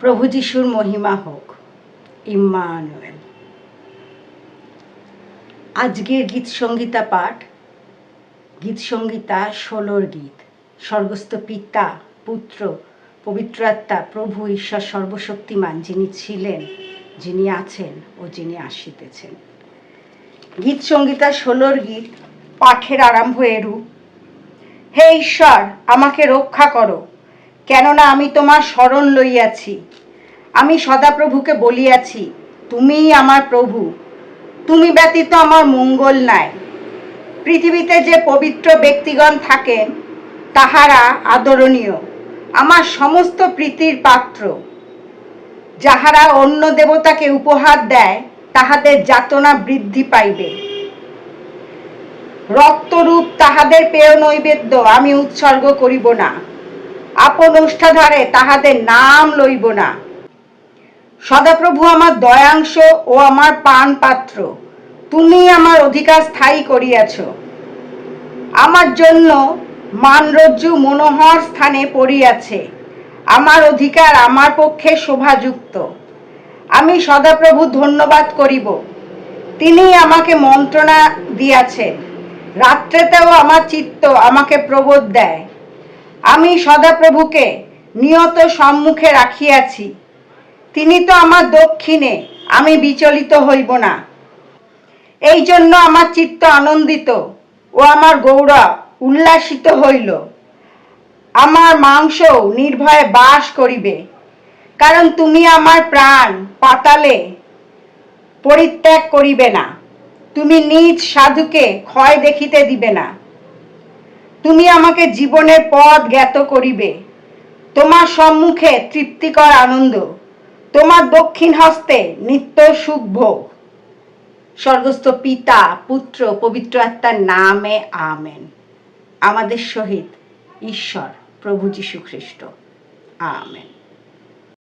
প্রভু যিশুর মহিমা হোক, ইম্মানুয়েল। আজকের গীত সঙ্গীতা পাঠ, গীত সঙ্গীতা ষোলোর গীত। স্বর্গস্থ পিতা, পুত্র, পবিত্র আত্মা, প্রভু ঈশ্বর সর্বশক্তিমান যিনি ছিলেন, যিনি আছেন ও যিনি আসিতেছেন। গীত সঙ্গীতা ষোলোর গীত পাঠের আরম্ভ এরূপ, হে ঈশ্বর, আমাকে রক্ষা করো কেননা আমি তোমার শরণ লইয়াছি। আমি সদাপ্রভুকে বলিয়াছি, তুমিই আমার প্রভু। তুমি ব্যতীত আমার মঙ্গল নাই। পৃথিবীতে যে পবিত্র ব্যক্তিগণ থাকেন, তাহারা আদরণীয়। আমার সমস্ত প্রীতির পাত্র। যাহারা অন্য দেবতাকে উপহার দেয়, তাহাদের যাতনা বৃদ্ধি পাইবে। রক্তরূপ তাহাদের পেয় নৈবেদ্য আমি উৎসর্গ করিব না। আপন ওষ্ঠাধারে তাহাদের নাম লইব না। সদাপ্রভু আমার দয়াংশ ও আমার পান পাত্র তুমি আমার অধিকার স্থায়ী করিয়াছ। আমার জন্য মানরজ্জু মনোহর স্থানে পড়িয়াছে, আমার অধিকার আমার পক্ষে শোভাযুক্ত। আমি সদাপ্রভু ধন্যবাদ করিব। তিনি আমাকে মন্ত্রণা দিয়াছেন। রাত্রেতেও আমার চিত্ত আমাকে প্রবোধ দেয়। আমি সদাপ্রভুকে নিয়ত সম্মুখে রাখিয়াছি। তিনি তো আমার দক্ষিণে, আমি বিচলিত হইব না। এই জন্য আমার চিত্ত আনন্দিত ও আমার গৌরব উল্লাসিত হইল। আমার মাংস নির্ভয়ে বাস করিবে। কারণ তুমি আমার প্রাণ পাতালে পরিত্যাগ করিবে না। তুমি নিজ সাধুকে ক্ষয় দেখিতে দিবে না। তুমি আমাকে জীবনের পথ জ্ঞাত করিবে। তোমার সম্মুখে তৃপ্তিকর আনন্দ, তোমার দক্ষিণ হস্তে নিত্য সুখ ভোগ। স্বর্গস্থ পিতা, পুত্র, পবিত্র আত্মার নামে আমেন। আমাদের সহিত ঈশ্বর প্রভু যীশু খ্রিস্ট আমেন।